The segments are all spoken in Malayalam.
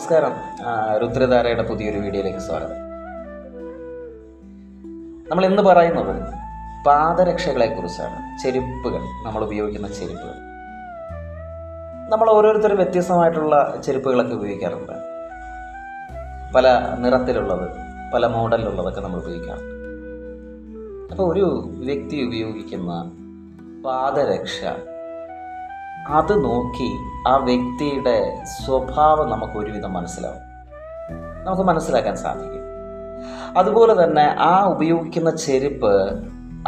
നമസ്കാരം. രുദ്രധാരയുടെ പുതിയൊരു വീഡിയോയിലേക്ക് സ്വാഗതം. നമ്മൾ ഇന്ന് പറയുന്നത് പാദരക്ഷകളെ കുറിച്ചാണ് ചെരുപ്പുകൾ നമ്മൾ ഉപയോഗിക്കുന്ന ചെരുപ്പുകൾ. നമ്മൾ ഓരോരുത്തരും വ്യത്യസ്തമായിട്ടുള്ള ചെരുപ്പുകളൊക്കെ ഉപയോഗിക്കാറുണ്ട്. പല നിറത്തിലുള്ളത് പല മോഡലിലുള്ളതൊക്കെ നമ്മൾ ഉപയോഗിക്കാറുണ്ട്. അപ്പോൾ ഒരു വ്യക്തി ഉപയോഗിക്കുന്ന പാദരക്ഷ അത് നോക്കി ആ വ്യക്തിയുടെ സ്വഭാവം നമുക്ക് ഒരുവിധം മനസ്സിലാവും. നമുക്ക് മനസ്സിലാക്കാൻ സാധിക്കും. അതുപോലെ തന്നെ ആ ഉപയോഗിക്കുന്ന ചെരുപ്പ്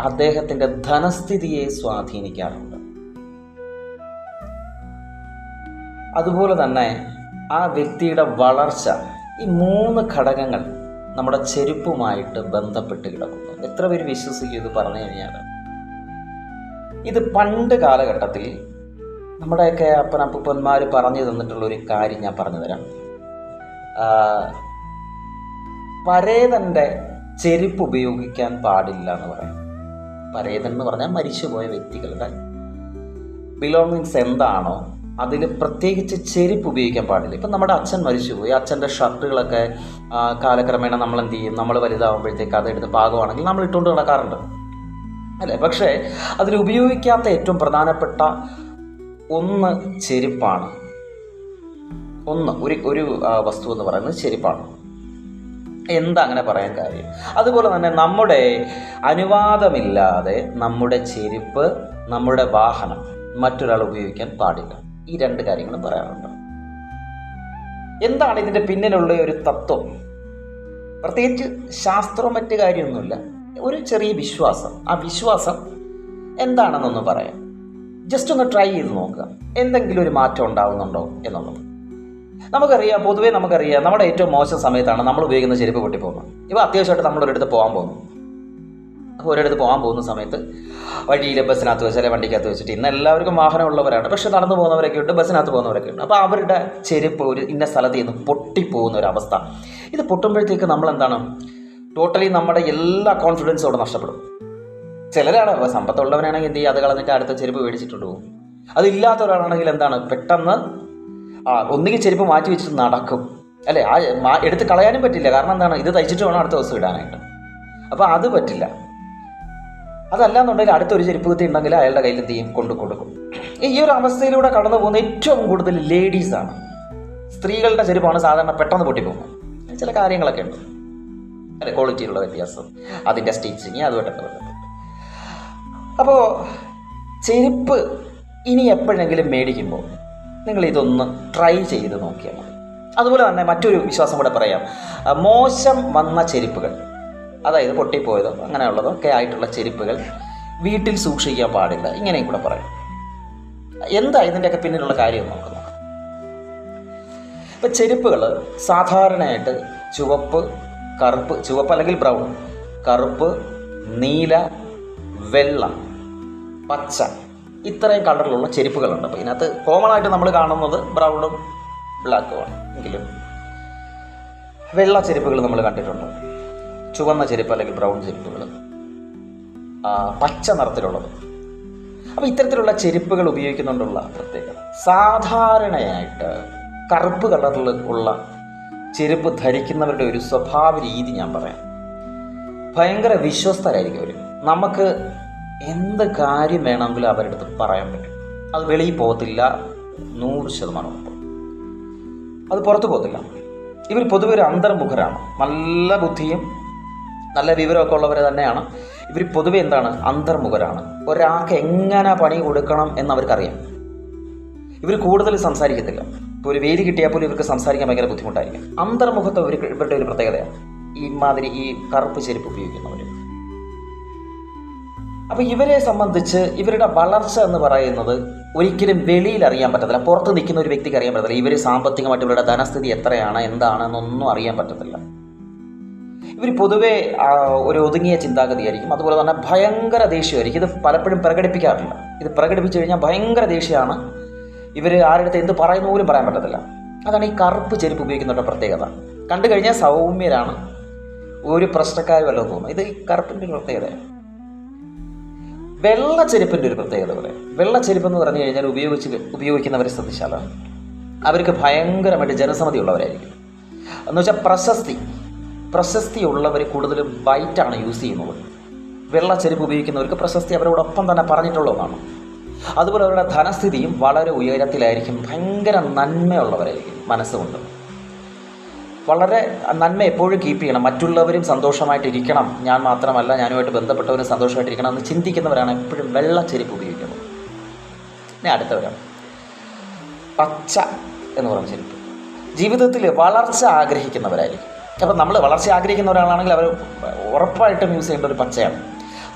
അദ്ദേഹത്തിന്റെ ധനസ്ഥിതിയെ സ്വാധീനിക്കാറുണ്ട്. അതുപോലെ തന്നെ ആ വ്യക്തിയുടെ വളർച്ച ഈ മൂന്ന് ഘടകങ്ങൾ നമ്മുടെ ചെരുപ്പുമായിട്ട് ബന്ധപ്പെട്ട് കിടക്കുന്നു. എത്ര പേര് വിശ്വസിക്കും ഇത് പറഞ്ഞു കഴിഞ്ഞാൽ ഇത് പണ്ട് കാലഘട്ടത്തിൽ നമ്മുടെയൊക്കെ അപ്പനപ്പന്മാർ പറഞ്ഞു തന്നിട്ടുള്ള ഒരു കാര്യം ഞാൻ പറഞ്ഞു തരാം. പരേതന്റെ ചെരുപ്പ് ഉപയോഗിക്കാൻ പാടില്ല എന്ന് പറയാം. പരേതൻ എന്ന് പറഞ്ഞാൽ മരിച്ചുപോയ വ്യക്തികളുടെ ബിലോങ്ങിങ്സ് എന്താണോ അതിൽ പ്രത്യേകിച്ച് ചെരുപ്പ് ഉപയോഗിക്കാൻ പാടില്ല. ഇപ്പം നമ്മുടെ അച്ഛൻ മരിച്ചുപോയി. അച്ഛന്റെ ഷർട്ടുകളൊക്കെ കാലക്രമേണ നമ്മൾ എന്ത് ചെയ്യും? നമ്മൾ വലുതാകുമ്പോഴത്തേക്ക് അതെടുത്ത് പാകമാണെങ്കിൽ നമ്മൾ ഇട്ടുകൊണ്ട് നടക്കാറുണ്ട്. അല്ലേ? പക്ഷേ അതിൽ ഉപയോഗിക്കാത്ത ഏറ്റവും പ്രധാനപ്പെട്ട ഒന്ന് ചെരുപ്പാണ്. ഒന്ന് ഒരു ഒരു വസ്തു എന്ന് പറയുന്നത് ചെരുപ്പാണ്. എന്താ അങ്ങനെ പറയാൻ കാര്യം? അതുപോലെ തന്നെ നമ്മുടെ അനുവാദമില്ലാതെ നമ്മുടെ ചെരുപ്പ് നമ്മുടെ വാഹനം മറ്റൊരാൾ ഉപയോഗിക്കാൻ പാടില്ല. ഈ രണ്ട് കാര്യങ്ങളും പറയാറുണ്ട്. എന്താണ് ഇതിന്റെ പിന്നിലുള്ള ഒരു തത്വം? പ്രത്യേകിച്ച് ശാസ്ത്രവും മറ്റു കാര്യമൊന്നുമില്ല. ഒരു ചെറിയ വിശ്വാസം. ആ വിശ്വാസം എന്താണെന്നൊന്ന് പറയാം. ജസ്റ്റ് ഒന്ന് ട്രൈ ചെയ്ത് നോക്കുക. എന്തെങ്കിലും ഒരു മാറ്റം ഉണ്ടാകുന്നുണ്ടോ എന്നുള്ളത്. നമുക്കറിയാം പൊതുവേ നമുക്കറിയാം നമ്മുടെ ഏറ്റവും മോശം സമയത്താണ് നമ്മൾ ഉപയോഗിക്കുന്ന ചെരുപ്പ് പൊട്ടിപ്പോകുന്നത് ഇപ്പോൾ അത്യാവശ്യമായിട്ട് നമ്മളൊരിടത്ത് പോകാൻ പോകുന്നു. ഒരിടത്ത് പോകാൻ പോകുന്ന സമയത്ത് വഴിയിൽ ബസ്സിനകത്ത് വെച്ച് അല്ലെങ്കിൽ വണ്ടിക്കകത്ത് വെച്ചിട്ട് ഇന്ന് എല്ലാവർക്കും വാഹനമുള്ളവരാണ്. പക്ഷെ നടന്നു പോകുന്നവരൊക്കെ ഉണ്ട് ബസ്സിനകത്ത് പോകുന്നവരൊക്കെ ഉണ്ട്. അപ്പോൾ അവരുടെ ചെരുപ്പ് ഒരു ഇന്ന സ്ഥലത്ത് നിന്ന് പൊട്ടിപ്പോകുന്ന ഒരു അവസ്ഥ. ഇത് പൊട്ടുമ്പോഴത്തേക്ക് നമ്മൾ എന്താണ് ടോട്ടലി നമ്മുടെ എല്ലാ കോൺഫിഡൻസും അവിടെ നഷ്ടപ്പെടും. ചിലരാണ് ഇപ്പോൾ സമ്പത്തുള്ളവനാണെങ്കിൽ എന്ത് ചെയ്യും? അത് കളഞ്ഞിട്ട് അടുത്ത ചെരുപ്പ് മേടിച്ചിട്ടുണ്ട്? പോകും അതില്ലാത്ത ഒരാളാണെങ്കിൽ എന്താണ്? പെട്ടെന്ന് ആ ഒന്നുകിൽ ചെരുപ്പ് മാറ്റി വെച്ചിട്ട് നടക്കും. അല്ലേ? ആ എടുത്ത് കളയാനും പറ്റില്ല. കാരണം എന്താണ്? ഇത് തയ്ച്ചിട്ട് വേണം അടുത്ത ദിവസം ഇടാനായിട്ട്. അപ്പോൾ അത് പറ്റില്ല. അതല്ല എന്നുണ്ടെങ്കിൽ അടുത്തൊരു ചെരുപ്പ് കുത്തി ഉണ്ടെങ്കിൽ അയാളുടെ കയ്യിൽ എന്ത് ചെയ്യും? കൊണ്ടു കൊടുക്കും. ഈ ഒരു അവസ്ഥയിലൂടെ കടന്നു പോകുന്ന ഏറ്റവും കൂടുതൽ ലേഡീസാണ് സ്ത്രീകളുടെ ചെരുപ്പാണ് സാധാരണ പെട്ടെന്ന് പൊട്ടിപ്പോകുന്നത് ചില കാര്യങ്ങളൊക്കെ ഉണ്ട്. അല്ലെ? ക്വാളിറ്റിയിലുള്ള വ്യത്യാസം. അതിന്റെ സ്റ്റിച്ചിങ് അതുമായിട്ടൊക്കെ ബന്ധപ്പെട്ട് അപ്പോൾ ചെരുപ്പ് ഇനി എപ്പോഴെങ്കിലും മേടിക്കുമ്പോൾ നിങ്ങൾ ഇതൊന്ന് ട്രൈ ചെയ്ത് നോക്കിയാൽ മതി. അതുപോലെ തന്നെ മറ്റൊരു വിശ്വാസം കൂടെ പറയാം. മോശം വന്ന ചെരുപ്പുകൾ അതായത് പൊട്ടിപ്പോയതോ അങ്ങനെയുള്ളതോ ഒക്കെ ആയിട്ടുള്ള ചെരുപ്പുകൾ വീട്ടിൽ സൂക്ഷിക്കാൻ പാടില്ല. ഇങ്ങനെയും കൂടെ പറയാം. എന്താ ഇതിന്റെയൊക്കെ പിന്നിലുള്ള കാര്യം നമുക്ക് നോക്കാം. ഇപ്പം ചെരുപ്പുകൾ സാധാരണയായിട്ട് ചുവപ്പ് കറുപ്പ് ചുവപ്പ് അല്ലെങ്കിൽ ബ്രൗൺ കറുപ്പ് നീല വെള്ള പച്ച ഇത്രയും കളറിലുള്ള ചെരുപ്പുകളുണ്ട്. അപ്പോൾ ഇതിനകത്ത് കോമൺ ആയിട്ട് നമ്മൾ കാണുന്നത് ബ്രൗണും ബ്ലാക്കുമാണ് എങ്കിലും വെള്ള ചെരുപ്പുകൾ നമ്മൾ കണ്ടിട്ടുണ്ട്. ചുവന്ന ചെരുപ്പ് അല്ലെങ്കിൽ ബ്രൗൺ ചെരുപ്പുകൾ. പച്ച നിറത്തിലുള്ളത്. അപ്പോൾ ഇത്തരത്തിലുള്ള ചെരുപ്പുകൾ ഉപയോഗിക്കുന്നുണ്ടുള്ള പ്രത്യേകത. സാധാരണയായിട്ട് കറുപ്പ് കളറിൽ ഉള്ള ചെരുപ്പ് ധരിക്കുന്നവരുടെ ഒരു സ്വഭാവ രീതി ഞാൻ പറയാം. ഭയങ്കര വിശ്വസ്തരായിരിക്കും അവർ നമുക്ക് എന്ത് കാര്യം വേണമെങ്കിലും അവരുടെ അടുത്ത് പറയാൻ പറ്റും. അത് വെളിയിൽ പോകത്തില്ല നൂറ് ശതമാനം അത് പുറത്തു പോകത്തില്ല. ഇവർ പൊതുവെ ഒരു അന്തർമുഖരാണ്. നല്ല ബുദ്ധിയും നല്ല വിവരമൊക്കെ ഉള്ളവർ തന്നെയാണ്. ഇവർ പൊതുവെ എന്താണ്? അന്തർമുഖരാണ്. ഒരാൾക്ക് എങ്ങനെ പണി കൊടുക്കണം എന്നവർക്കറിയാം. ഇവർ കൂടുതൽ സംസാരിക്കത്തില്ല. ഇപ്പോൾ ഒരു വേദി കിട്ടിയാൽ പോലും ഇവർക്ക് സംസാരിക്കാൻ ഭയങ്കര ബുദ്ധിമുട്ടായിരിക്കും. അന്തർമുഖത്വം ഇവർക്ക് ഇവരുടെ ഒരു പ്രത്യേകതയാണ്. ഈ മാതിരി ഈ കറുപ്പ് ചെരുപ്പ് ഉപയോഗിക്കുന്നവർ അപ്പോൾ ഇവരെ സംബന്ധിച്ച് ഇവരുടെ വളർച്ച എന്ന് പറയുന്നത് ഒരിക്കലും വെളിയിൽ അറിയാൻ പറ്റത്തില്ല. പുറത്ത് നിൽക്കുന്ന ഒരു വ്യക്തിക്ക് അറിയാൻ പറ്റത്തില്ല. ഇവർ സാമ്പത്തികമായിട്ട് ഇവരുടെ ധനസ്ഥിതി എത്രയാണ് എന്താണ് എന്നൊന്നും അറിയാൻ പറ്റത്തില്ല. ഇവർ പൊതുവേ ഒരു ഒതുങ്ങിയ ചിന്താഗതിയായിരിക്കും. അതുപോലെ തന്നെ ഭയങ്കര ദേഷ്യമായിരിക്കും. ഇത് പലപ്പോഴും പ്രകടിപ്പിക്കാറില്ല. ഇത് പ്രകടിപ്പിച്ചു കഴിഞ്ഞാൽ ഭയങ്കര ദേഷ്യമാണ്. ഇവർ ആരുടെ എന്ത് പറയുന്ന പോലും പറയാൻ പറ്റത്തില്ല. അതാണ് ഈ കറുപ്പ് ചെരുപ്പ് ഉപയോഗിക്കുന്നവരുടെ പ്രത്യേകത. കണ്ടു കഴിഞ്ഞാൽ സൗമ്യരാണ്. ഒരു പ്രശ്നക്കാരും തോന്നുന്നു. തോന്നും ഇത് ഈ കറുപ്പിന്റെ പ്രത്യേകതയാണ്. വെള്ള ചെരുപ്പിന്റെ ഒരു പ്രത്യേകത പറയാം. വെള്ളച്ചെരുപ്പ് എന്ന് പറഞ്ഞു കഴിഞ്ഞാൽ ഉപയോഗിച്ച് ഉപയോഗിക്കുന്നവരെ ശ്രദ്ധിച്ചാലാണ് അവർക്ക് ഭയങ്കരമായിട്ട് ജനസമ്മതി ഉള്ളവരായിരിക്കും. എന്ന് വെച്ചാൽ പ്രശസ്തി പ്രശസ്തി ഉള്ളവർ കൂടുതലും ബൈറ്റാണ് യൂസ് ചെയ്യുന്നത്. വെള്ളച്ചെരുപ്പ് ഉപയോഗിക്കുന്നവർക്ക് പ്രശസ്തി അവരോടൊപ്പം തന്നെ പറഞ്ഞിട്ടുള്ളതാണ് അതുപോലെ അവരുടെ ധനസ്ഥിതിയും വളരെ ഉയരത്തിലായിരിക്കും. ഭയങ്കര നന്മയുള്ളവരായിരിക്കും മനസ്സുകൊണ്ട്. വളരെ നന്മ എപ്പോഴും കീപ്പ് ചെയ്യണം. മറ്റുള്ളവരും സന്തോഷമായിട്ടിരിക്കണം. ഞാൻ മാത്രമല്ല ഞാനുമായിട്ട് ബന്ധപ്പെട്ടവരും സന്തോഷമായിട്ടിരിക്കണം എന്ന് ചിന്തിക്കുന്നവരാണ് എപ്പോഴും വെള്ള ചെരുപ്പ് ഉപയോഗിക്കുന്നത്. ഇനി അടുത്തവരാണ് പച്ച എന്ന് പറയുന്ന ചെരുപ്പ്. ജീവിതത്തിൽ വളർച്ച ആഗ്രഹിക്കുന്നവരായിരിക്കും. അപ്പോൾ നമ്മൾ വളർച്ച ആഗ്രഹിക്കുന്ന ഒരാളാണെങ്കിൽ അവർ ഉറപ്പായിട്ടും യൂസ് ചെയ്യേണ്ട ഒരു പച്ചയാണ്.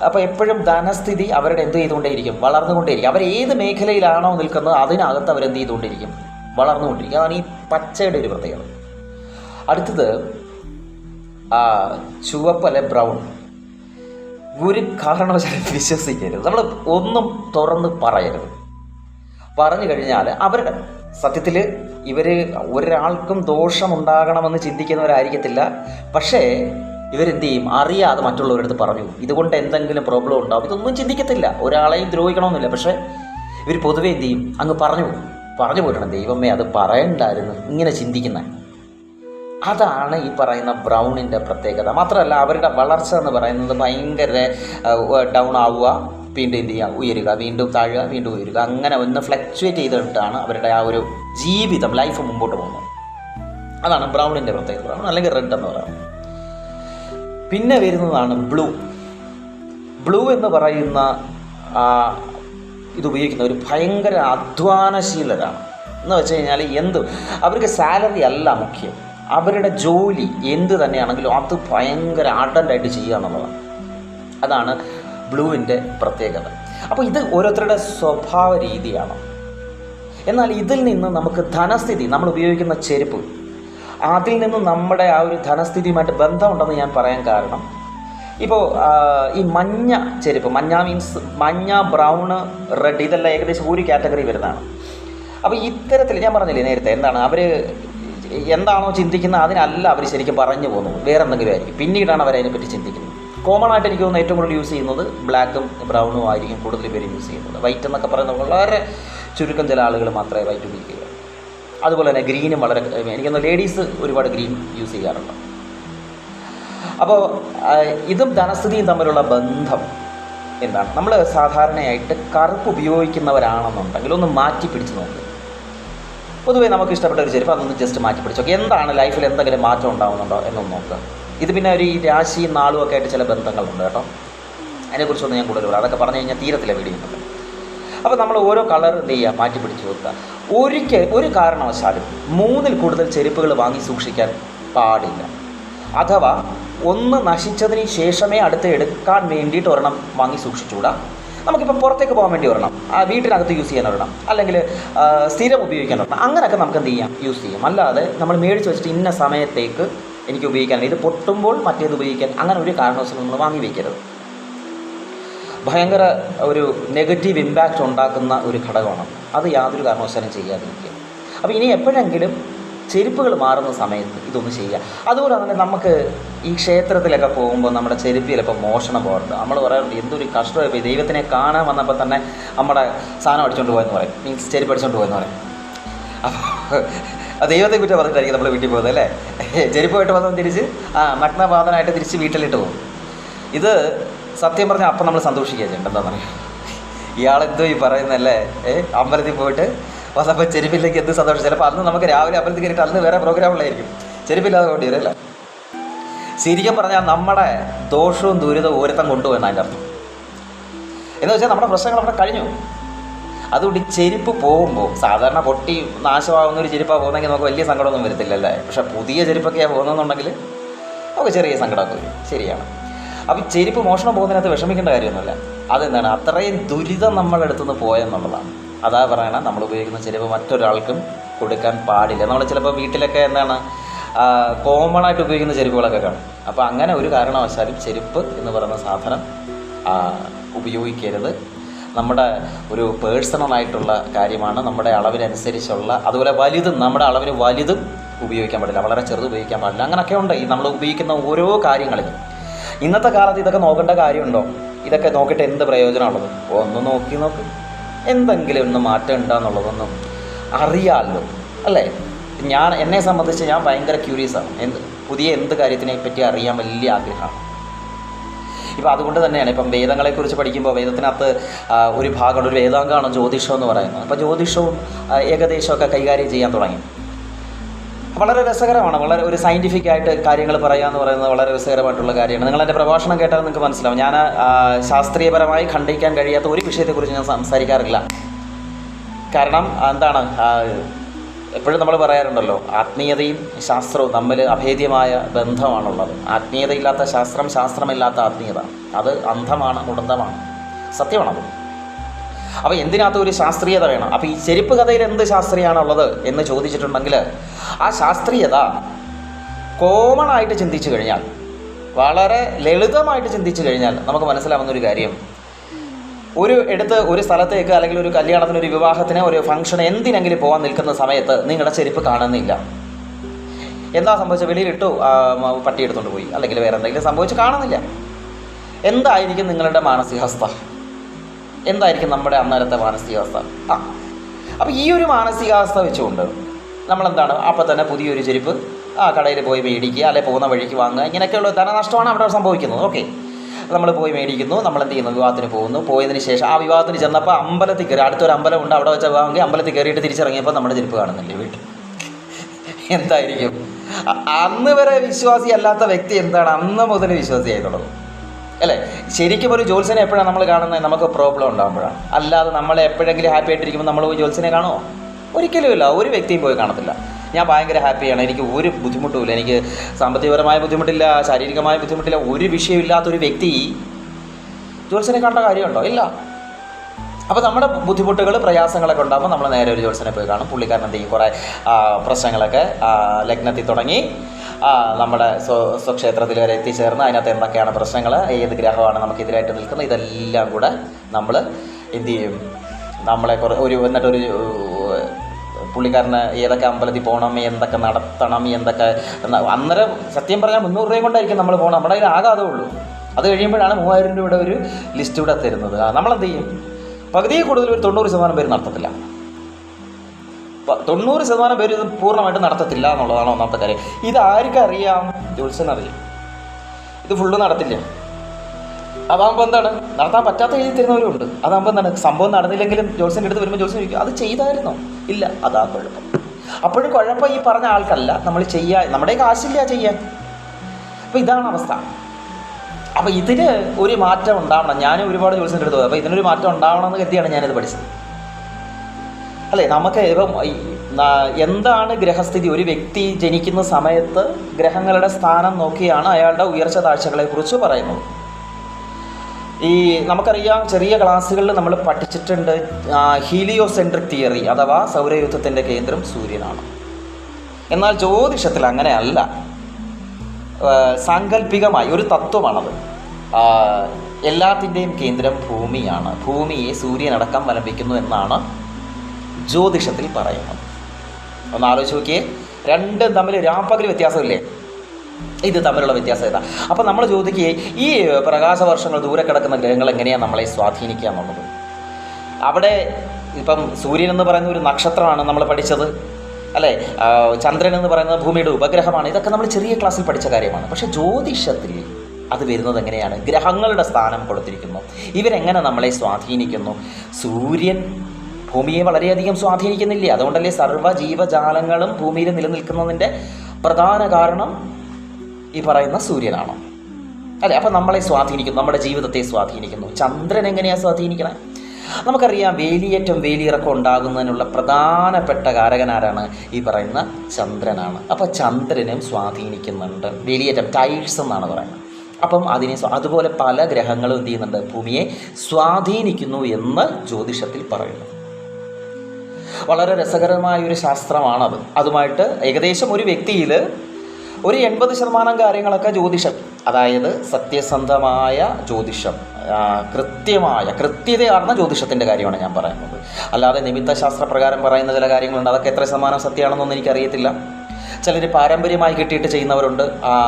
അപ്പോൾ എപ്പോഴും ധനസ്ഥിതി അവരുടെ എന്ത് ചെയ്തുകൊണ്ടേയിരിക്കും? വളർന്നുകൊണ്ടേയിരിക്കും. അവർ ഏത് മേഖലയിലാണോ നിൽക്കുന്നത് അതിനകത്ത് അവരെന്ത് ചെയ്തുകൊണ്ടിരിക്കും വളർന്നുകൊണ്ടിരിക്കും. അതാണ് ഈ പച്ചയുടെ ഒരു പ്രത്യേകത. അടുത്തത് ചുവപ്പ് അല്ലെ ബ്രൗൺ ഒരു കാരണവശാലും വിശ്വസിക്കരുത്. നമ്മൾ ഒന്നും തുറന്ന് പറയരുത്. പറഞ്ഞു കഴിഞ്ഞാൽ അവരുടെ സത്യത്തിൽ ഇവർ ഒരാൾക്കും ദോഷമുണ്ടാകണമെന്ന് ചിന്തിക്കുന്നവരായിരിക്കത്തില്ല. പക്ഷേ ഇവരെന്ത് ചെയ്യും? അറിയാതെ മറ്റുള്ളവരടുത്ത് പറഞ്ഞു. ഇതുകൊണ്ട് എന്തെങ്കിലും പ്രോബ്ലം ഉണ്ടാവും. ഇതൊന്നും ചിന്തിക്കത്തില്ല. ഒരാളെയും ദ്രോഹിക്കണമെന്നില്ല. പക്ഷേ ഇവർ പൊതുവേ എന്ത് ചെയ്യും? അങ്ങ് പറഞ്ഞു പറഞ്ഞു പോയിട്ടുണ്ട്. ദൈവമേ അത് പറയണ്ടായിരുന്നു. ഇങ്ങനെ ചിന്തിക്കുന്നത് അതാണ് ഈ പറയുന്ന ബ്രൗണിന്റെ പ്രത്യേകത. മാത്രമല്ല അവരുടെ വളർച്ച എന്ന് പറയുന്നത് ഭയങ്കര ഡൗൺ ആവുക വീണ്ടും എന്ത് ചെയ്യുക? ഉയരുക വീണ്ടും താഴുക വീണ്ടും ഉയരുക. അങ്ങനെ ഒന്ന് ഫ്ലക്ച്വേറ്റ് ചെയ്തിട്ടാണ് അവരുടെ ആ ഒരു ജീവിതം ലൈഫ് മുമ്പോട്ട് പോകുന്നത്. അതാണ് ബ്രൗണിന്റെ പ്രത്യേകത. ബ്രൗൺ അല്ലെങ്കിൽ റെഡ് എന്ന് പറയുന്നത്. പിന്നെ വരുന്നതാണ് ബ്ലൂ ബ്ലൂ എന്ന് പറയുന്ന ഇത് ഉപയോഗിക്കുന്ന ഒരു ഭയങ്കര അധ്വാനശീലരാണ്. എന്ന് വെച്ച് കഴിഞ്ഞാൽ എന്ത്? അവർക്ക് സാലറി അല്ല മുഖ്യം. അവരുടെ ജോലി എന്ത് തന്നെയാണെങ്കിലും അത് ഭയങ്കര അഡന്റായിട്ട് ചെയ്യുക എന്നുള്ളതാണ്. അതാണ് ബ്ലൂവിന്റെ പ്രത്യേകത. അപ്പോൾ ഇത് ഓരോരുത്തരുടെ സ്വഭാവ രീതിയാണ്. എന്നാൽ ഇതിൽ നിന്ന് നമുക്ക് ധനസ്ഥിതി നമ്മൾ ഉപയോഗിക്കുന്ന ചെരുപ്പ് അതിൽ നിന്ന് നമ്മുടെ ആ ഒരു ധനസ്ഥിതിയുമായിട്ട് ബന്ധമുണ്ടെന്ന് ഞാൻ പറയാൻ കാരണം ഇപ്പോൾ ഈ മഞ്ഞ ചെരുപ്പ് മഞ്ഞ മീൻസ് മഞ്ഞ ബ്രൗണ് റെഡ് ഇതെല്ലാം ഏകദേശം ഒരു കാറ്റഗറി വരുന്നതാണ്. അപ്പോൾ ഇത്തരത്തിൽ ഞാൻ പറഞ്ഞില്ലേ നേരത്തെ എന്താണ് അവർ എന്താണോ ചിന്തിക്കുന്നത് അതിനല്ല അവർ ശരിക്കും പറഞ്ഞു പോകുന്നത്. വേറെ എന്തെങ്കിലും ആയിരിക്കും. പിന്നീടാണ് അവർ അതിനെപ്പറ്റി ചിന്തിക്കുന്നത്. കോമൺ ആയിട്ട് എനിക്ക് തോന്നുന്നു ഏറ്റവും കൂടുതൽ യൂസ് ചെയ്യുന്നത് ബ്ലാക്കും ബ്രൗണും ആയിരിക്കും കൂടുതൽ പേര് യൂസ് ചെയ്യുന്നത്. വൈറ്റ് എന്നൊക്കെ പറയുന്നത് വളരെ ചുരുക്കം ചില ആളുകൾ മാത്രമേ വൈറ്റ് ഉപയോഗിക്കുക അതുപോലെ തന്നെ ഗ്രീനും വളരെ എനിക്കൊന്ന് ലേഡീസ് ഒരുപാട് ഗ്രീൻ യൂസ് ചെയ്യാറുണ്ട്. അപ്പോൾ ഇതും ധനസ്ഥിതിയും തമ്മിലുള്ള ബന്ധം എന്താണ്? നമ്മൾ സാധാരണയായിട്ട് കറുപ്പ് ഉപയോഗിക്കുന്നവരാണെന്നുണ്ടെങ്കിൽ ഒന്ന് മാറ്റി പിടിച്ച് നോക്കുക പൊതുവേ നമുക്ക് ഇഷ്ടപ്പെട്ട ഒരു ചെരുപ്പ് അതൊന്ന് ജസ്റ്റ് മാറ്റി പിടിച്ചു എന്താണ് ലൈഫിൽ എന്തെങ്കിലും മാറ്റം ഉണ്ടാകുന്നുണ്ടോ എന്നൊന്ന് നോക്കുക ഇത് പിന്നെ ഒരു ഈ രാശിയും നാളും ഒക്കെ ആയിട്ട് ചില ബന്ധങ്ങളുണ്ട് കേട്ടോ. അതിനെക്കുറിച്ചൊന്നും ഞാൻ കൂടുതൽ പറയാം. അതൊക്കെ പറഞ്ഞു കഴിഞ്ഞാൽ തീരത്തിലെ വീഡിയോ അപ്പോൾ നമ്മൾ ഓരോ കളർ എന്ത് ചെയ്യുക? മാറ്റി പിടിച്ച് വെക്കുക. ഒരിക്കൽ ഒരു കാരണവശാലും മൂന്നിൽ കൂടുതൽ ചെരുപ്പുകൾ വാങ്ങി സൂക്ഷിക്കാൻ പാടില്ല. അഥവാ ഒന്ന് നശിച്ചതിന് ശേഷമേ അടുത്ത് എടുക്കാൻ വേണ്ടിയിട്ട് ഒരെണ്ണം വാങ്ങി സൂക്ഷിച്ചുകൂടാ. നമുക്കിപ്പോൾ പുറത്തേക്ക് പോകാൻ വേണ്ടി വരണം വീട്ടിനകത്ത് യൂസ് ചെയ്യാൻ വരണം അല്ലെങ്കിൽ സ്ഥിരം ഉപയോഗിക്കാൻ ഒരെണ്ണം. അങ്ങനെയൊക്കെ നമുക്ക് എന്ത് ചെയ്യാം? യൂസ് ചെയ്യാം. അല്ലാതെ നമ്മൾ മേടിച്ച് വെച്ചിട്ട് ഇന്ന സമയത്തേക്ക് എനിക്ക് ഉപയോഗിക്കാൻ ഇത് പൊട്ടുമ്പോൾ മറ്റേത് ഉപയോഗിക്കാൻ അങ്ങനെ ഒരു കാരണവശാലും നമ്മൾ വാങ്ങി വയ്ക്കരുത് ഭയങ്കര ഒരു നെഗറ്റീവ് ഇമ്പാക്റ്റ് ഉണ്ടാക്കുന്ന ഒരു ഘടകമാണ്. അത് യാതൊരു കാരണവശാലും ചെയ്യാതിരിക്കുക. അപ്പോൾ ഇനി എപ്പോഴെങ്കിലും ചെരുപ്പുകൾ മാറുന്ന സമയത്ത് ഇതൊന്ന് ചെയ്യുക. അതുപോലെ തന്നെ നമുക്ക് ഈ ക്ഷേത്രത്തിലൊക്കെ പോകുമ്പോൾ നമ്മുടെ ചെരുപ്പ് ചിലപ്പോൾ മോഷണം പോകാറുണ്ട്. നമ്മൾ പറയാറുണ്ട് എന്തൊരു കഷ്ടമായി പോയി ദൈവത്തിനെ കാണാൻ വന്നപ്പോൾ തന്നെ നമ്മുടെ സാധനം അടിച്ചുകൊണ്ട് പോയെന്ന് പറയും. മീൻസ് ചെരുപ്പ് അടിച്ചുകൊണ്ട് പോയെന്ന് പറയും. അപ്പോൾ ദൈവത്തെ കുറ്റം പറഞ്ഞിട്ടായിരിക്കും നമ്മൾ വീട്ടിൽ പോകുന്നത് അല്ലേ? ചെരുപ്പമായിട്ട് വന്നവൻ തിരിച്ച്? ആ നഗ്നപാതനായിട്ട് തിരിച്ച് വീട്ടിലിട്ട് പോകും. ഇത് സത്യം പറഞ്ഞാൽ അപ്പം നമ്മൾ സന്തോഷിക്കുക ചെയ്യേണ്ടത് എന്താ പറയുക? ഇയാളെന്തോ ഈ പറയുന്നല്ലേ അമ്പലത്തിൽ പോയിട്ട് വന്നപ്പോൾ ചെരുപ്പിലേക്ക് എന്ത് സന്തോഷം? ചിലപ്പോൾ അന്ന് നമുക്ക് രാവിലെ അമ്പലത്തിൽ കയറിയിട്ട് അന്ന് വേറെ പ്രോഗ്രാം ഉള്ളതായിരിക്കും ചെരുപ്പില്ലാതെ വേണ്ടി വരും അല്ലേ ശരിക്കും പറഞ്ഞാൽ നമ്മുടെ ദോഷവും ദുരിതവും ഓരത്തം കൊണ്ടുപോകുന്ന അതിന്റെ അർത്ഥം. എന്ന് വെച്ചാൽ നമ്മുടെ പ്രശ്നങ്ങൾ അവിടെ കഴിഞ്ഞു. അതുകൊണ്ട് ഈ ചെരുപ്പ് പോകുമ്പോൾ സാധാരണ പൊട്ടി നാശമാകുന്ന ഒരു ചെരുപ്പാണ് പോകുന്നെങ്കിൽ നമുക്ക് വലിയ സങ്കടമൊന്നും വരത്തില്ലല്ലേ? പക്ഷേ പുതിയ ചെരുപ്പൊക്കെയാണ് പോകുന്നതെന്നുണ്ടെങ്കിൽ നമുക്ക് ചെറിയ സങ്കടമൊക്കെ വരും. ശരിയാണ്. അപ്പോൾ ചെരുപ്പ് മോഷണം പോകുന്നതിനകത്ത് വിഷമിക്കേണ്ട കാര്യമൊന്നുമില്ല. അതെന്താണ്? അത്രയും ദുരിതം നമ്മളെടുത്തുനിന്ന് പോയെന്നുള്ളതാണ്. അതാ പറയണം നമ്മൾ ഉപയോഗിക്കുന്ന ചിലവ് മറ്റൊരാൾക്കും കൊടുക്കാൻ പാടില്ല. നമ്മൾ ചിലപ്പോൾ വീട്ടിലൊക്കെ എന്താണ് കോമൺ ആയിട്ട് ഉപയോഗിക്കുന്ന ചെരുപ്പുകളൊക്കെ കാണും. അപ്പോൾ അങ്ങനെ ഒരു കാരണവശാലും ചെരുപ്പ് എന്ന് പറയുന്ന സാധനം ഉപയോഗിക്കരുത്. നമ്മുടെ ഒരു പേഴ്സണൽ ആയിട്ടുള്ള കാര്യമാണ്. നമ്മുടെ അളവിനനുസരിച്ചുള്ള അതുപോലെ വലുതും നമ്മുടെ അളവിന് വലുതും ഉപയോഗിക്കാൻ പാടില്ല. വളരെ ചെറുത് ഉപയോഗിക്കാൻ പാടില്ല. അങ്ങനെയൊക്കെ ഉണ്ട്. ഈ നമ്മൾ ഉപയോഗിക്കുന്ന ഓരോ കാര്യങ്ങളിലും. ഇന്നത്തെ കാലത്ത് ഇതൊക്കെ നോക്കേണ്ട കാര്യമുണ്ടോ? ഇതൊക്കെ നോക്കിയിട്ട് എന്ത് പ്രയോജനമുള്ളത് ഒന്ന് നോക്കി നോക്ക്. എന്തെങ്കിലും ഒന്ന് മാറ്റം ഉണ്ടാന്നുള്ളതൊന്നും അറിയാമല്ലോ അല്ലേ? ഞാൻ എന്നെ സംബന്ധിച്ച് ഞാൻ ഭയങ്കര ആണ്. എന്ത് പുതിയ എന്ത് കാര്യത്തിനെ പറ്റി അറിയാൻ വലിയ ആഗ്രഹമാണ്. ഇപ്പം അതുകൊണ്ട് തന്നെയാണ് ഇപ്പം വേദങ്ങളെക്കുറിച്ച് പഠിക്കുമ്പോൾ വേദത്തിനകത്ത് ഒരു ഭാഗമാണ് ഒരു വേദാംഗമാണ് ജ്യോതിഷം എന്ന് പറയുന്നത്. അപ്പോൾ ജ്യോതിഷവും ഏകദേശമൊക്കെ കൈകാര്യം ചെയ്യാൻ തുടങ്ങി. വളരെ രസകരമാണ്. വളരെ ഒരു സയന്റിഫിക് ആയിട്ട് കാര്യങ്ങൾ പറയുക എന്ന് പറയുന്നത് വളരെ രസകരമായിട്ടുള്ള കാര്യമാണ്. നിങ്ങൾ എന്റെ പ്രഭാഷണം കേട്ടാൽ നിങ്ങൾക്ക് മനസ്സിലാവും. ഞാൻ ശാസ്ത്രീയപരമായി ഖണ്ഡിക്കാൻ കഴിയാത്ത ഒരു വിഷയത്തെക്കുറിച്ച് ഞാൻ സംസാരിക്കാറില്ല. കാരണം എന്താണ് എപ്പോഴും നമ്മൾ പറയാറുണ്ടല്ലോ ആത്മീയതയും ശാസ്ത്രവും തമ്മിൽ അഭേദ്യമായ ബന്ധമാണുള്ളത്. ആത്മീയതയില്ലാത്ത ശാസ്ത്രം ശാസ്ത്രമില്ലാത്ത ആത്മീയത. അത് അന്ധമാണ് ഉടന്തമാണ്. സത്യമാണത്. അപ്പോൾ എന്തിനകത്ത് ഒരു ശാസ്ത്രീയത വേണം? അപ്പോൾ ഈ ചെരുപ്പ് കഥയിൽ എന്ത് ശാസ്ത്രീയമാണുള്ളത് എന്ന് ചോദിച്ചിട്ടുണ്ടെങ്കിൽ ആ ശാസ്ത്രീയത കോമൺ ആയിട്ട് ചിന്തിച്ചു കഴിഞ്ഞാൽ വളരെ ലളിതമായിട്ട് ചിന്തിച്ചു കഴിഞ്ഞാൽ നമുക്ക് മനസ്സിലാവുന്ന ഒരു കാര്യം. ഒരു എടുത്ത് ഒരു സ്ഥലത്തേക്ക് അല്ലെങ്കിൽ ഒരു കല്യാണത്തിന് ഒരു വിവാഹത്തിന് ഒരു ഫംഗ്ഷൻ എന്തിനെങ്കിലും പോകാൻ നിൽക്കുന്ന സമയത്ത് നിങ്ങളുടെ ചെരുപ്പ് കാണുന്നില്ല. എന്താ സംഭവിച്ചത്? വെളിയിലിട്ടു പട്ടി എടുത്തുകൊണ്ട് പോയി. അല്ലെങ്കിൽ വേറെ എന്തെങ്കിലും സംഭവിച്ച് കാണുന്നില്ല. എന്തായിരിക്കും നിങ്ങളുടെ മാനസികാവസ്ഥ? എന്തായിരിക്കും നമ്മുടെ അന്നേരത്തെ മാനസികാവസ്ഥ? ആ. അപ്പോൾ ഈ ഒരു മാനസികാവസ്ഥ വെച്ചുകൊണ്ട് നമ്മളെന്താണ്? അപ്പോൾ തന്നെ പുതിയൊരു ചെരുപ്പ് ആ കടയിൽ പോയി മേടിക്കുക അല്ലെ പോകുന്ന വഴിക്ക് വാങ്ങുക ഇങ്ങനെയൊക്കെയുള്ള ധനനഷ്ടമാണ് അവിടെ സംഭവിക്കുന്നത്. ഓക്കെ. നമ്മൾ പോയി മേടിക്കുന്നു നമ്മൾ എന്ത് ചെയ്യുന്നു വിവാഹത്തിന് പോകുന്നു. പോയതിന് ശേഷം ആ വിവാഹത്തിന് ചെന്നപ്പോൾ അമ്പലത്തിൽ കയറി അടുത്തൊരു അമ്പലം ഉണ്ട് അവിടെ വെച്ച വിവാഹമെങ്കിൽ അമ്പലത്തിൽ കയറിയിട്ട് തിരിച്ചിറങ്ങിയപ്പോൾ നമ്മുടെ ചെരുപ്പ് കാണുന്നില്ലേ വീട്ടിൽ എന്തായിരിക്കും? അന്ന് വരെ വിശ്വാസി അല്ലാത്ത വ്യക്തി എന്താണ്? അന്ന് മുതൽ വിശ്വാസിയായിട്ടുള്ളത്. അല്ലേ? ശരിക്കും ഒരു ജോൽസനെ എപ്പോഴാണ് നമ്മൾ കാണുന്നത്? നമുക്ക് പ്രോബ്ലം ഉണ്ടാകുമ്പോഴാണ് അല്ലാതെ നമ്മൾ എപ്പോഴെങ്കിലും ഹാപ്പി ആയിട്ടിരിക്കുമ്പോൾ നമ്മൾ പോയി ജോൽസനെ കാണുമോ ഒരിക്കലുമില്ല ഒരു വ്യക്തിയും പോയി കാണത്തില്ല. ഞാൻ ഭയങ്കര ഹാപ്പിയാണ് എനിക്ക് ഒരു ബുദ്ധിമുട്ടുമില്ല എനിക്ക് സാമ്പത്തികപരമായ ബുദ്ധിമുട്ടില്ല ശാരീരികമായ ബുദ്ധിമുട്ടില്ല ഒരു വിഷയമില്ലാത്തൊരു വ്യക്തി ജോൽസനെ കണ്ട കാര്യമുണ്ടോ? ഇല്ല. അപ്പോൾ നമ്മുടെ ബുദ്ധിമുട്ടുകൾ പ്രയാസങ്ങളൊക്കെ ഉണ്ടാകുമ്പോൾ നമ്മൾ നേരെ ഒരു ജോത്സനെ പോയി കാണും. പുള്ളിക്കാരൻ എന്ത് കുറേ പ്രശ്നങ്ങളൊക്കെ ലഗ്നത്തിൽ തുടങ്ങി നമ്മുടെ സ്വ സ്വക്ഷേത്രത്തിൽ വരെ എത്തിച്ചേർന്ന് അതിനകത്ത് എന്തൊക്കെയാണ് പ്രശ്നങ്ങൾ ഏത് ഗ്രഹമാണ് നമുക്ക് നമുക്കെതിരായിട്ട് നിൽക്കുന്നത് ഇതെല്ലാം കൂടെ നമ്മൾ എന്തു ചെയ്യും? നമ്മളെ കുറേ ഒരു എന്നിട്ടൊരു പുള്ളിക്കാരന് ഏതൊക്കെ അമ്പലത്തിൽ പോകണം എന്തൊക്കെ നടത്തണം എന്തൊക്കെ അന്നേരം സത്യം പറഞ്ഞാൽ മുന്നൂറ് രൂപയും കൊണ്ടായിരിക്കും നമ്മൾ പോകണം നമ്മുടെ കയ്യിൽ ആകാതെ ഉള്ളൂ. അത് കഴിയുമ്പോഴാണ് മൂവായിരം രൂപയുടെ ഒരു ലിസ്റ്റ് ഇവിടെ തരുന്നത്. നമ്മളെന്ത് ചെയ്യും? പകുതിയിൽ കൂടുതൽ ഒരു തൊണ്ണൂറ് ശതമാനം പേര് നടത്തത്തില്ല. തൊണ്ണൂറ് ശതമാനം പേര് ഇത് പൂർണമായിട്ട് നടത്തത്തില്ല എന്നുള്ളതാണ് ഒന്നാമത്തെ കാര്യം. ഇത് ആർക്കും അറിയാം. ജോത്സ്യൻ ഇത് ഫുള്ള് നടത്തില്ല. അതാകുമ്പോൾ എന്താണ്? നടത്താൻ പറ്റാത്ത എഴുതി തരുന്നവരുണ്ട് അതാകുമ്പോൾ എന്താണ്? സംഭവം നടന്നില്ലെങ്കിലും ജോത്സ്യന്റെ അടുത്ത് വരുമ്പോൾ ജോത്സ്യൻ ചോദിക്കും അത് ചെയ്തായിരുന്നോ? ഇല്ല അതാ കുഴപ്പം. അപ്പോഴും കുഴപ്പം ഈ പറഞ്ഞ ആൾക്കല്ല. നമ്മൾ ചെയ്യാൻ നമ്മുടെ കാശില്ല ചെയ്യാൻ. അപ്പോൾ ഇതാണ് അവസ്ഥ. അപ്പോൾ ഇതിന് ഒരു മാറ്റം ഉണ്ടാവണം. ഞാൻ ഒരുപാട് ജോലിസിന്റെ അടുത്ത് അപ്പോൾ ഇതിനൊരു മാറ്റം ഉണ്ടാവണം എന്ന് കരുതിയാണ് ഞാനിത് പഠിച്ചത്. അല്ലേ? നമുക്ക് ഇപ്പം എന്താണ് ഗ്രഹസ്ഥിതി? ഒരു വ്യക്തി ജനിക്കുന്ന സമയത്ത് ഗ്രഹങ്ങളുടെ സ്ഥാനം നോക്കിയാണ് അയാളുടെ ഉയർച്ച താഴ്ചകളെ കുറിച്ച് പറയുന്നത്. ഈ നമുക്കറിയാം ചെറിയ ക്ലാസ്സുകളിൽ നമ്മൾ പഠിച്ചിട്ടുണ്ട് ഹീലിയോസെൻട്രിക് തിയറി അഥവാ സൗരയുദ്ധത്തിന്റെ കേന്ദ്രം സൂര്യനാണ്. എന്നാൽ ജ്യോതിഷത്തിൽ അങ്ങനെയല്ല. സാങ്കല്പികമായി ഒരു തത്വമാണത്. എല്ലാത്തിന്റെയും കേന്ദ്രം ഭൂമിയാണ്. ഭൂമിയെ സൂര്യനടക്കം വലംപിക്കുന്നു എന്നാണ് ജ്യോതിഷത്തിൽ പറയുന്നത്. ഒന്ന് ആലോചിച്ച് നോക്കിയേ. രണ്ടും തമ്മിൽ രാപ്പകൽ വ്യത്യാസമില്ലേ? ഇത് തമ്മിലുള്ള വ്യത്യാസം ഏതാ? അപ്പം നമ്മൾ ചോദിക്കുകയെ ഈ പ്രകാശവർഷങ്ങൾ ദൂരെ കിടക്കുന്ന ഗ്രഹങ്ങൾ എങ്ങനെയാണ് നമ്മളെ സ്വാധീനിക്കുക എന്നുള്ളത്? അവിടെ ഇപ്പം സൂര്യൻ എന്ന് പറയുന്ന ഒരു നക്ഷത്രമാണ് നമ്മൾ പഠിച്ചത്. അല്ലേ? ചന്ദ്രൻ എന്ന് പറയുന്നത് ഭൂമിയുടെ ഉപഗ്രഹമാണ്. ഇതൊക്കെ നമ്മൾ ചെറിയ ക്ലാസ്സിൽ പഠിച്ച കാര്യമാണ്. പക്ഷേ ജ്യോതിഷത്തിൽ അത് വരുന്നത് എങ്ങനെയാണ്? ഗ്രഹങ്ങളുടെ സ്ഥാനം കൊടുത്തിരിക്കുന്നു. ഇവരെങ്ങനെ നമ്മളെ സ്വാധീനിക്കുന്നു? സൂര്യൻ ഭൂമിയെ വളരെയധികം സ്വാധീനിക്കുന്നില്ലേ? അതുകൊണ്ടല്ലേ സർവ ജീവജാലങ്ങളും ഭൂമിയിൽ നിലനിൽക്കുന്നതിന്റെ പ്രധാന കാരണം ഈ പറയുന്ന സൂര്യനാണ്. അതെ അപ്പം നമ്മളെ സ്വാധീനിക്കുന്നു നമ്മുടെ ജീവിതത്തെ സ്വാധീനിക്കുന്നു. ചന്ദ്രൻ എങ്ങനെയാണ് സ്വാധീനിക്കണേ? നമുക്കറിയാം വേലിയേറ്റം വേലിയിറക്കം ഉണ്ടാകുന്നതിനുള്ള പ്രധാനപ്പെട്ട കാരകനാരാണ് ഈ പറയുന്ന ചന്ദ്രനാണ്. അപ്പോൾ ചന്ദ്രനും സ്വാധീനിക്കുന്നുണ്ട്. വേലിയേറ്റം ടൈഡ്സ് എന്നാണ് പറയുന്നത്. അപ്പം അതിനെ അതുപോലെ പല ഗ്രഹങ്ങളും എന്ത് ചെയ്യുന്നുണ്ട്? ഭൂമിയെ സ്വാധീനിക്കുന്നു എന്ന് ജ്യോതിഷത്തിൽ പറയുന്നു. വളരെ രസകരമായ ഒരു ശാസ്ത്രമാണത്. അതുമായിട്ട് ഏകദേശം ഒരു വ്യക്തിയിൽ ഒരു എൺപത് ശതമാനം കാര്യങ്ങളൊക്കെ ജ്യോതിഷം അതായത് സത്യസന്ധമായ ജ്യോതിഷം. കൃത്യമായ കൃത്യതയാർന്ന ജ്യോതിഷത്തിന്റെ കാര്യമാണ് ഞാൻ പറയുന്നത്. അല്ലാതെ നിമിത്ത ശാസ്ത്രപ്രകാരം പറയുന്ന ചില കാര്യങ്ങളുണ്ട്. അതൊക്കെ എത്ര ശതമാനം സത്യമാണെന്നൊന്നും എനിക്കറിയത്തില്ല. ചിലർ പാരമ്പര്യമായി കിട്ടിയിട്ട് ചെയ്യുന്നവരുണ്ട്.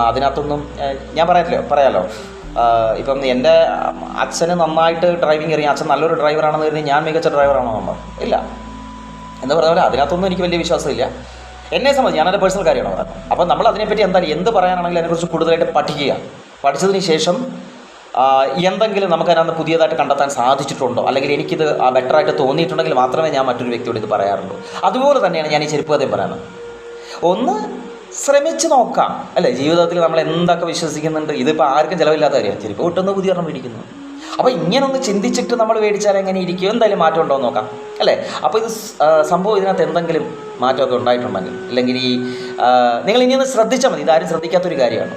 അതിനകത്തൊന്നും ഞാൻ പറയാറില്ലോ പറയാലോ. ആ, ഇപ്പം എന്റെ അച്ഛന് നന്നായിട്ട് ഡ്രൈവിംഗ് അറിയാം. അച്ഛൻ നല്ലൊരു ഡ്രൈവറാണെന്ന് കരുതി ഞാൻ മികച്ച ഡ്രൈവറാണോ നമ്മൾ ഇല്ല. എന്ന് പറഞ്ഞ പോലെ അതിനകത്തൊന്നും എനിക്ക് വലിയ വിശ്വാസമില്ല. എന്നെ സംബന്ധിച്ച് ഞാനെന്റെ പേഴ്സണൽ കാര്യമാണ് പറയുന്നത്. അപ്പം നമ്മൾ അതിനെപ്പറ്റി എന്തായാലും എന്ത് പറയാനാണെങ്കിലും അതിനെക്കുറിച്ച് കൂടുതലായിട്ട് പഠിക്കുക. പഠിച്ചതിന് ശേഷം എന്തെങ്കിലും നമുക്കതിനകത്ത് പുതിയതായിട്ട് കണ്ടെത്താൻ സാധിച്ചിട്ടുണ്ടോ? അല്ലെങ്കിൽ എനിക്കിത് ബെറ്ററായിട്ട് തോന്നിയിട്ടുണ്ടെങ്കിൽ മാത്രമേ ഞാൻ മറ്റൊരു വ്യക്തിയോട് ഇത് പറയാറുള്ളൂ. അതുപോലെ തന്നെയാണ് ഞാൻ ഈ ചെരുപ്പ് കഥയും പറയുന്നത്. ഒന്ന് ശ്രമിച്ചു നോക്കാം. അല്ലേ ജീവിതത്തിൽ നമ്മൾ എന്തൊക്കെ വിശ്വസിക്കുന്നുണ്ട്? ഇതിപ്പോൾ ആർക്കും ചിലവില്ലാത്ത കാര്യമാണ്. ചെരുപ്പ് ഒട്ടൊന്ന് പുതിയ ഒരെണ്ണം മേടിക്കുന്നു. അപ്പോൾ ഇങ്ങനൊന്ന് ചിന്തിച്ചിട്ട് നമ്മൾ മേടിച്ചാൽ എങ്ങനെ ഇരിക്കും? എന്തായാലും മാറ്റം ഉണ്ടോ എന്ന് നോക്കാം. അല്ലേ? അപ്പോൾ ഇത് സംഭവം ഇതിനകത്ത് എന്തെങ്കിലും മാറ്റമൊക്കെ ഉണ്ടായിട്ടുണ്ടെങ്കിൽ അല്ലെങ്കിൽ ഈ നിങ്ങൾ ഇനിയൊന്ന് ശ്രദ്ധിച്ചാൽ മതി. ഇതാരും ശ്രദ്ധിക്കാത്തൊരു കാര്യമാണ്.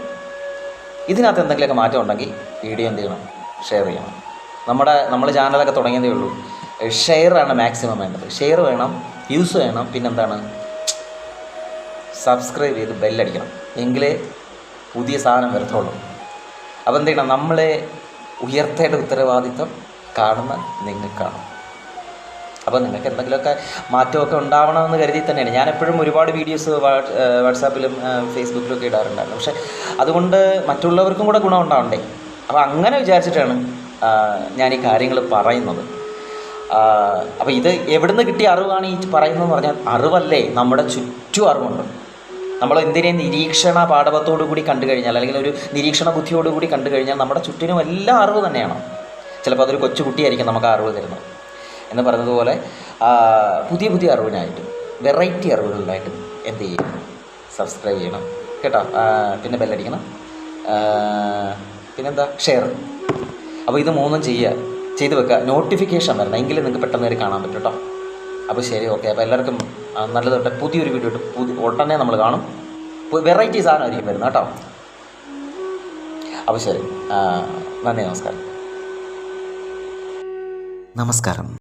ഇതിനകത്ത് എന്തെങ്കിലുമൊക്കെ മാറ്റം ഉണ്ടെങ്കിൽ വീഡിയോ എന്ത് ചെയ്യണം? ഷെയർ ചെയ്യണം. നമ്മുടെ നമ്മൾ ചാനലൊക്കെ തുടങ്ങിയതേ ഉള്ളൂ. ഷെയറാണ് മാക്സിമം വേണ്ടത്. ഷെയർ വേണം വ്യൂസ് വേണം പിന്നെന്താണ്? സബ്സ്ക്രൈബ് ചെയ്ത് ബെല്ലടിക്കണം എങ്കിലേ പുതിയ സാധനം വരത്തുള്ളൂ. അപ്പോൾ എന്ത് ചെയ്യണം? നമ്മളെ ഉയർത്തേണ്ട ഉത്തരവാദിത്വം കാണുന്ന നിങ്ങൾക്കാണ്. അപ്പോൾ നിങ്ങൾക്ക് എന്തെങ്കിലുമൊക്കെ മാറ്റമൊക്കെ ഉണ്ടാവണമെന്ന് കരുതി തന്നെയാണ്. ഞാൻ എപ്പോഴും ഒരുപാട് വീഡിയോസ് വാട്സാപ്പിലും ഫേസ്ബുക്കിലും ഒക്കെ ഇടാറുണ്ടായിരുന്നു. പക്ഷേ അതുകൊണ്ട് മറ്റുള്ളവർക്കും കൂടെ ഗുണം ഉണ്ടാവണ്ടേ? അപ്പോൾ അങ്ങനെ വിചാരിച്ചിട്ടാണ് ഞാൻ ഈ കാര്യങ്ങൾ പറയുന്നത്. അപ്പോൾ ഇത് എവിടുന്ന് കിട്ടിയ അറിവാണ് ഈ പറയുന്നതെന്ന് പറഞ്ഞാൽ അറിവല്ലേ? നമ്മുടെ ചുറ്റും അറിവുണ്ട്. നമ്മൾ എന്തിനേ നിരീക്ഷണ പാഠവത്തോടു കൂടി കണ്ടു കഴിഞ്ഞാൽ അല്ലെങ്കിൽ ഒരു നിരീക്ഷണ ബുദ്ധിയോടുകൂടി കണ്ടു കഴിഞ്ഞാൽ നമ്മുടെ ചുറ്റിനും എല്ലാ അറിവ് തന്നെയാണ്. ചിലപ്പോൾ അതൊരു കൊച്ചുകുട്ടിയായിരിക്കും നമുക്ക് അറിവ് തരുന്നത്. എന്ന് പറഞ്ഞതുപോലെ പുതിയ പുതിയ അറിവിനായിട്ട് വെറൈറ്റി അറിവുകളിലായിട്ടും എന്ത് ചെയ്യും സബ്സ്ക്രൈബ് ചെയ്യണം. കേട്ടോ? പിന്നെ ബെല്ലടിക്കണം പിന്നെന്താ? ഷെയർ അപ്പോൾ ഇത് മൂന്നും ചെയ്യുക. ചെയ്ത് വെക്കുക. നോട്ടിഫിക്കേഷൻ വരണം. എങ്കിലും നിങ്ങൾക്ക് പെട്ടെന്ന് കയറി കാണാൻ പറ്റും കേട്ടോ. അപ്പോൾ ശരി ഓക്കെ അപ്പോൾ എല്ലാവർക്കും ആ, നല്ലതുണ്ട് പുതിയൊരു വീഡിയോ ഇട്ട് പുതിയ ഉടനെ നമ്മൾ കാണും. വെറൈറ്റി സാധനമായിരിക്കും വരുന്നത് കേട്ടോ. അപ്പോൾ ശരി നന്ദി നമസ്കാരം. നമസ്കാരം.